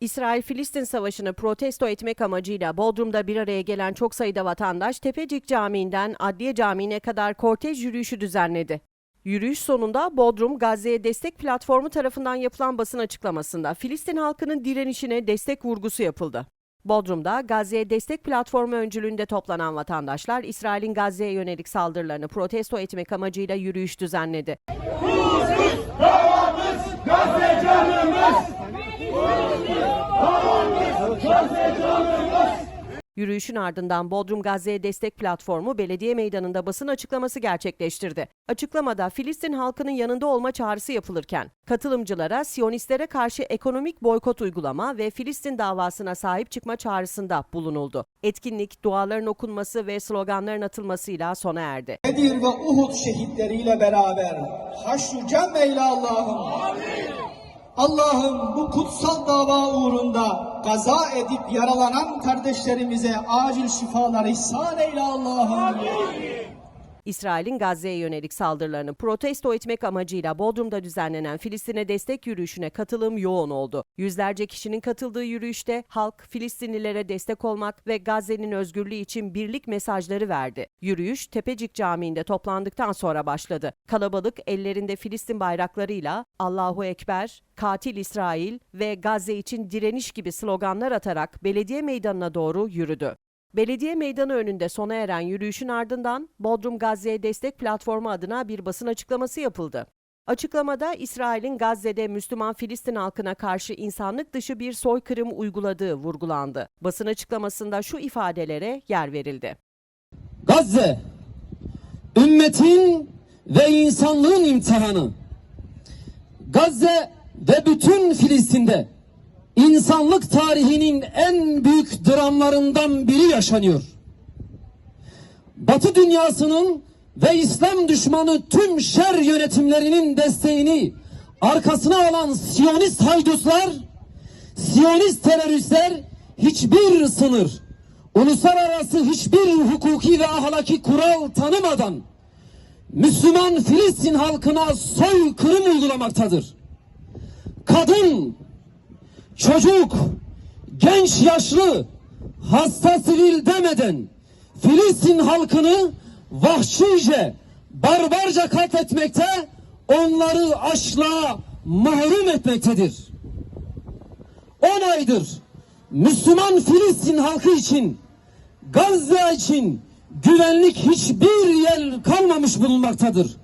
İsrail-Filistin savaşını protesto etmek amacıyla Bodrum'da bir araya gelen çok sayıda vatandaş Tepecik Camii'nden Adliye Camii'ne kadar kortej yürüyüşü düzenledi. Yürüyüş sonunda Bodrum Gazze'ye destek platformu tarafından yapılan basın açıklamasında Filistin halkının direnişine destek vurgusu yapıldı. Bodrum'da Gazze'ye destek platformu öncülüğünde toplanan vatandaşlar İsrail'in Gazze'ye yönelik saldırılarını protesto etmek amacıyla yürüyüş düzenledi. Gazze canımız! Yürüyüşün ardından Bodrum Gazze'ye destek platformu belediye meydanında basın açıklaması gerçekleştirdi. Açıklamada Filistin halkının yanında olma çağrısı yapılırken katılımcılara Siyonistlere karşı ekonomik boykot uygulama ve Filistin davasına sahip çıkma çağrısında bulunuldu. Etkinlik duaların okunması ve sloganların atılmasıyla sona erdi. Bedir ve Uhud şehitleriyle beraber haşru cem eyle Allah'ım. Allah'ım bu kutsal dava uğrunda gaza edip yaralanan kardeşlerimize acil şifalar ihsan eyle Allah'ım. İsrail'in Gazze'ye yönelik saldırılarını protesto etmek amacıyla Bodrum'da düzenlenen Filistin'e destek yürüyüşüne katılım yoğun oldu. Yüzlerce kişinin katıldığı yürüyüşte halk Filistinlilere destek olmak ve Gazze'nin özgürlüğü için birlik mesajları verdi. Yürüyüş Tepecik Camii'nde toplandıktan sonra başladı. Kalabalık ellerinde Filistin bayraklarıyla Allahu Ekber, Katil İsrail ve Gazze için direniş gibi sloganlar atarak belediye meydanına doğru yürüdü. Belediye meydanı önünde sona eren yürüyüşün ardından Bodrum Gazze'ye destek platformu adına bir basın açıklaması yapıldı. Açıklamada İsrail'in Gazze'de Müslüman Filistin halkına karşı insanlık dışı bir soykırım uyguladığı vurgulandı. Basın açıklamasında şu ifadelere yer verildi. Gazze, ümmetin ve insanlığın imtihanı. Gazze ve bütün Filistin'de insanlık tarihinin en büyük dramlarından biri yaşanıyor. Batı dünyasının ve İslam düşmanı tüm şer yönetimlerinin desteğini arkasına alan Siyonist haydutlar, Siyonist teröristler hiçbir sınır, uluslararası hiçbir hukuki ve ahlaki kural tanımadan Müslüman Filistin halkına soykırım uygulamaktadır. Kadın, çocuk, genç yaşlı, hasta sivil demeden Filistin halkını vahşice, barbarca katletmekte, onları açlığa mahrum etmektedir. 10 aydır Müslüman Filistin halkı için, Gazze için güvenlik hiçbir yer kalmamış bulunmaktadır.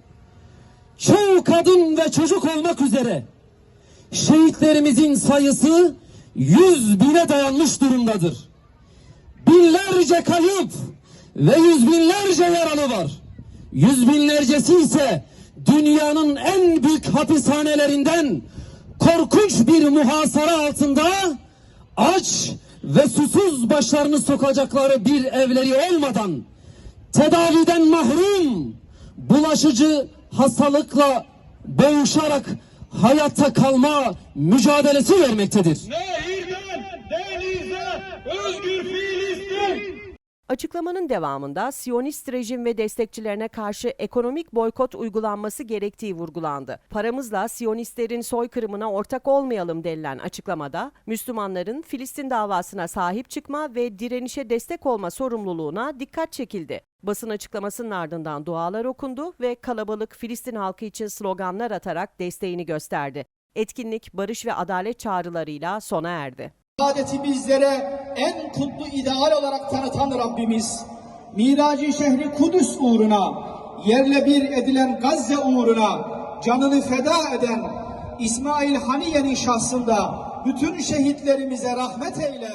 Çoğu kadın ve çocuk olmak üzere şehitlerimizin sayısı yüz bine dayanmış durumdadır. Binlerce kayıp ve yüz binlerce yaralı var. Yüz binlercesi ise dünyanın en büyük hapishanelerinden korkunç bir muhasara altında aç ve susuz başlarını sokacakları bir evleri olmadan tedaviden mahrum bulaşıcı hastalıkla boğuşarak hayatta kalma mücadelesi vermektedir. Nehirden denize özgür Filistin! Açıklamanın devamında Siyonist rejim ve destekçilerine karşı ekonomik boykot uygulanması gerektiği vurgulandı. Paramızla Siyonistlerin soykırımına ortak olmayalım denilen açıklamada Müslümanların Filistin davasına sahip çıkma ve direnişe destek olma sorumluluğuna dikkat çekildi. Basın açıklamasının ardından dualar okundu ve kalabalık Filistin halkı için sloganlar atarak desteğini gösterdi. Etkinlik barış ve adalet çağrılarıyla sona erdi. Adeti bizlere en kutlu ideal olarak tanıtan Rabbimiz, miracı şehri Kudüs uğruna, yerle bir edilen Gazze uğruna canını feda eden İsmail Haniye'nin şahsında bütün şehitlerimize rahmet eyle.